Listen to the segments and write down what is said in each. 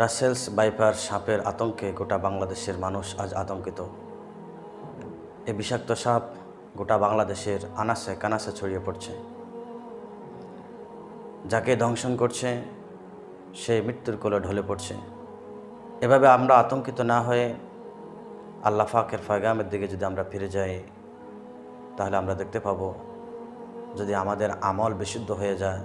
রাসেলস বাইপার সাপের আতঙ্কে গোটা বাংলাদেশের মানুষ আজ আতঙ্কিত। এ বিষাক্ত সাপ গোটা বাংলাদেশের আনাসে কানাসে ছড়িয়ে পড়ছে। যাকে দংশন করছে, সে মৃত্যুর কোলে ঢলে পড়ছে। এভাবে আমরা আতঙ্কিত না হয়ে আল্লাহ ফাকের ফায়গামের দিকে যদি আমরা ফিরে যাই, তাহলে আমরা দেখতে পাবো যদি আমাদের আমল বিশুদ্ধ হয়ে যায়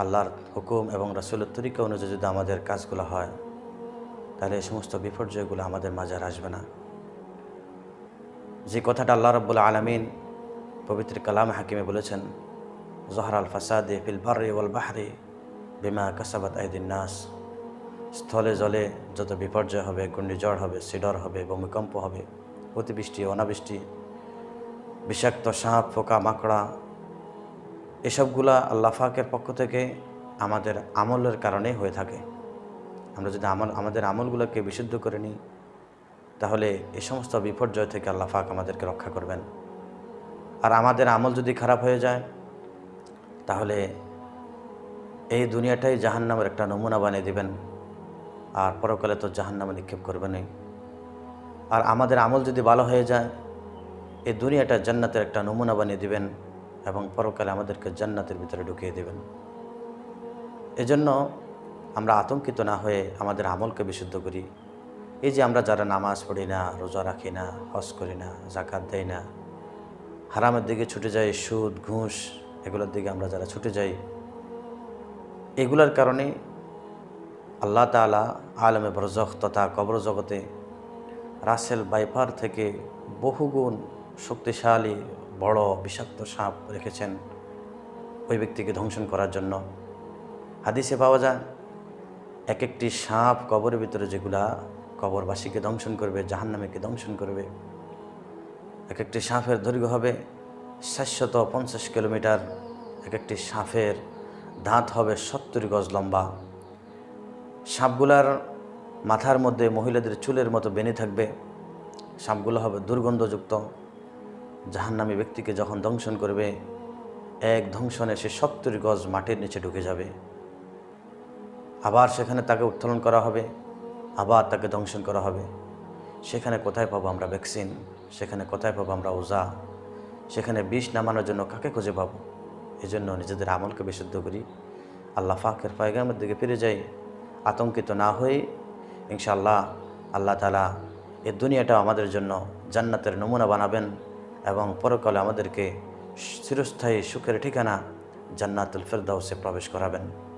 আল্লাহর হুকুম এবং রাসুলের তরিকা অনুযায়ী যদি আমাদের কাজগুলো হয়, তাহলে এই সমস্ত বিপর্যয়গুলো আমাদের মাঝে আসবে না। যে কথাটা আল্লাহ রব্বুল আলমিন পবিত্র কালাম হাকিমে বলেছেন, জহর আল ফাসাদে ফিল বার্রে ওয়াল বাহরে বিমা কাসাবাত আইদিন নাস। স্থলে জলে যত বিপর্যয় হবে, ঘূর্ণিঝড় হবে, সিডর হবে, ভূমিকম্প হবে, অতিবৃষ্টি, অনাবৃষ্টি, বিষাক্ত সাপ, পোকা, মাকড়া এসবগুলা আল্লাহ ফাকের পক্ষ থেকে আমাদের আমলের কারণে হয়ে থাকে। আমরা যদি আমল, আমাদের আমলগুলোকে বিশুদ্ধ করে নিই, তাহলে এ সমস্ত বিপর্যয় থেকে আল্লাহ ফাক আমাদেরকে রক্ষা করবেন। আর আমাদের আমল যদি খারাপ হয়ে যায়, তাহলে এই দুনিয়াটাই জাহান্নামের একটা নমুনা বানিয়ে দিবেন, আর পরকালে তো জাহান্নামে নিক্ষেপ করবেনই। আর আমাদের আমল যদি ভালো হয়ে যায়, এই দুনিয়াটা জান্নাতের একটা নমুনা বানিয়ে দিবেন এবং পরকালে আমাদেরকে জান্নাতের ভিতরে ঢুকিয়ে দেবেন। এজন্য আমরা আতঙ্কিত না হয়ে আমাদের আমলকে বিশুদ্ধ করি। এই যে আমরা যারা নামাজ পড়ি না, রোজা রাখি না, হজ করি না জাকাত দেই না, হারামের দিকে ছুটে যাই, সুদ, ঘুষ, এগুলোর দিকে আমরা যারা ছুটে যাই, এগুলোর কারণে আল্লাহ তালা আলমে বরজখ তথা কবর জগতে রাসেল বাইপার থেকে বহুগুণ শক্তিশালী বড় বিষাক্ত সাপ রেখেছেন ওই ব্যক্তিকে ধ্বংসন করার জন্য। হাদিসে পাওয়া যায় এক একটি সাপ কবরের ভিতরে যেগুলা কবরবাসীকে দংশন করবে, জাহান্নামীকে দংশন করবে এক একটি সাপের দৈর্ঘ্য হবে সাতশত পঞ্চাশ কিলোমিটার এক একটি সাপের দাঁত হবে সত্তর গজ লম্বা। সাপগুলার মাথার মধ্যে মহিলাদের চুলের মতো বেনি থাকবে, সাপগুলো হবে দুর্গন্ধযুক্ত। জাহান্নামী ব্যক্তিকে যখন দংশন করবে, এক ধ্বংসনে সে সত্তর গজ মাটির নিচে ঢুকে যাবে। আবার সেখানে তাকে উত্তোলন করা হবে, আবার তাকে দংশন করা হবে। সেখানে কোথায় পাবো আমরা ভ্যাকসিন? সেখানে কোথায় পাবো আমরা ওজা? সেখানে বিষ নামানোর জন্য কাকে খুঁজে পাবো? এই জন্য নিজেদের আমলকে বিশুদ্ধ করি। আল্লাহ ফাকের পায়গামের দিকে ফিরে যাই, আতঙ্কিত না হয়ে ইনশাআল্লাহ আল্লাহ তালা এই দুনিয়াটা আমাদের জন্য জান্নাতের নমুনা বানাবেন। এবং পরকালে আমাদেরকে চিরস্থায়ী সুখের ঠিকানা জান্নাতুল ফেরদাউসে প্রবেশ করাবেন।